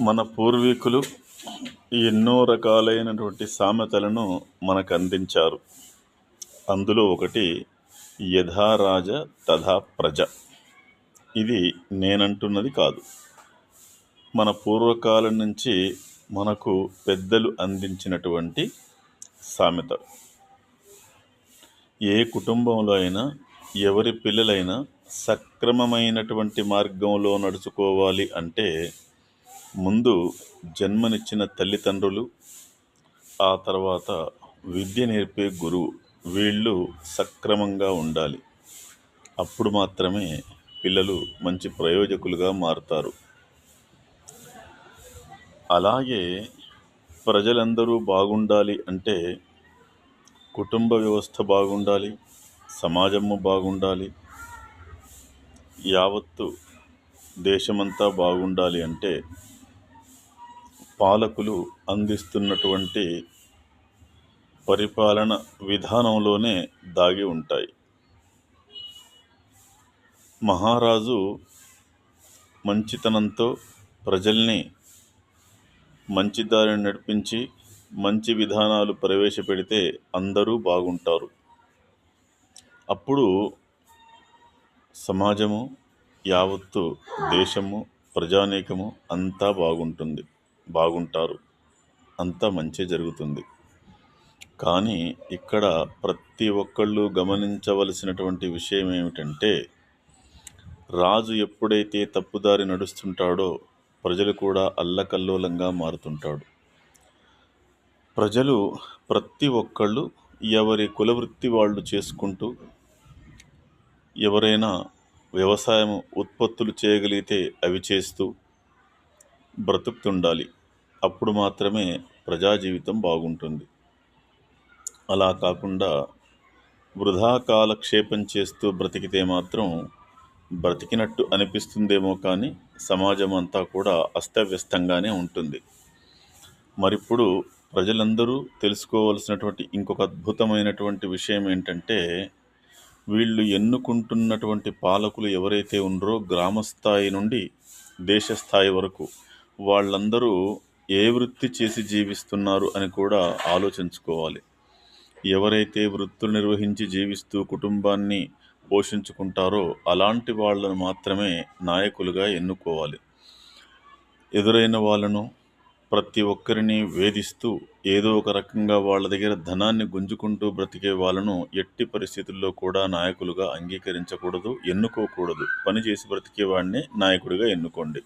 మన పూర్వీకులు ఎన్నో రకాలైనటువంటి సామెతలను మనకు అందించారు. అందులో ఒకటి యథారాజ తథా ప్రజ. ఇది నేనంటున్నది కాదు. మన పూర్వకాలం నుంచి మనకు పెద్దలు అందించినటువంటి సామెత. ఏ కుటుంబంలో అయినా ఎవరి పిల్లలైనా సక్రమమైనటువంటి మార్గంలో నడుచుకోవాలి అంటే ముందు జన్మనిచ్చిన తల్లిదండ్రులు ఆ తర్వాత విద్య నేర్పే గురువు వీళ్ళు సక్రమంగా ఉండాలి. అప్పుడు మాత్రమే పిల్లలు మంచి ప్రయోజకులుగా మారుతారు. అలాగే ప్రజలందరూ బాగుండాలి అంటే కుటుంబ వ్యవస్థ బాగుండాలి సమాజము బాగుండాలి యావత్తు దేశమంతా బాగుండాలి అంటే పాలకులు అందిస్తున్నటువంటి పరిపాలన విధానంలోనే దాగి ఉంటాయి. మహారాజు మంచితనంతో ప్రజల్ని మంచి దారిని నడిపించి మంచి విధానాలు ప్రవేశపెడితే అందరూ బాగుంటారు. అప్పుడు సమాజము యావత్తు దేశము ప్రజానీకము అంతా బాగుంటుంది. బాగుంటారు. అంతా మంచి జరుగుతుంది. కానీ ఇక్కడ ప్రతి ఒక్కళ్ళు గమనించవలసినటువంటి విషయం ఏమిటంటే రాజు ఎప్పుడైతే తప్పుదారి నడుస్తుంటాడో ప్రజలు కూడా అల్లకల్లోలంగా మారుతుంటాడు. ప్రజలు ప్రతి ఒక్కళ్ళు ఎవరి కులవృత్తి వాళ్ళు చేసుకుంటూ ఎవరైనా వ్యవసాయం ఉత్పత్తులు చేయగలిగితే అవి చేస్తూ బ్రతుకుతుండాలి. అప్పుడు మాత్రమే ప్రజా జీవితం బాగుంటుంది. అలా కాకుండా వృధా కాలక్షేపం చేస్తూ బ్రతికితే మాత్రం బ్రతికినట్టు అనిపిస్తుందేమో కానీ సమాజం అంతా కూడా అస్తవ్యస్తంగానే ఉంటుంది. మరిప్పుడు ప్రజలందరూ తెలుసుకోవాల్సినటువంటి ఇంకొక అద్భుతమైనటువంటి విషయం ఏంటంటే వీళ్ళు ఎన్నుకుంటున్నటువంటి పాలకులు ఎవరైతే ఉన్నారో గ్రామ స్థాయి నుండి దేశ స్థాయి వరకు వాళ్ళందరూ ఏ వృత్తి చేసి జీవిస్తున్నారు అని కూడా ఆలోచించుకోవాలి. ఎవరైతే వృత్తులు నిర్వహించి జీవిస్తూ కుటుంబాన్ని పోషించుకుంటారో అలాంటి వాళ్ళను మాత్రమే నాయకులుగా ఎన్నుకోవాలి. ఎదురైన వాళ్ళను ప్రతి ఒక్కరిని వేధిస్తూ ఏదో ఒక రకంగా వాళ్ళ దగ్గర ధనాన్ని గుంజుకుంటూ బ్రతికే వాళ్ళను ఎట్టి పరిస్థితుల్లో కూడా నాయకులుగా అంగీకరించకూడదు ఎన్నుకోకూడదు. పని చేసి బ్రతికే వాడిని నాయకుడిగా ఎన్నుకోండి.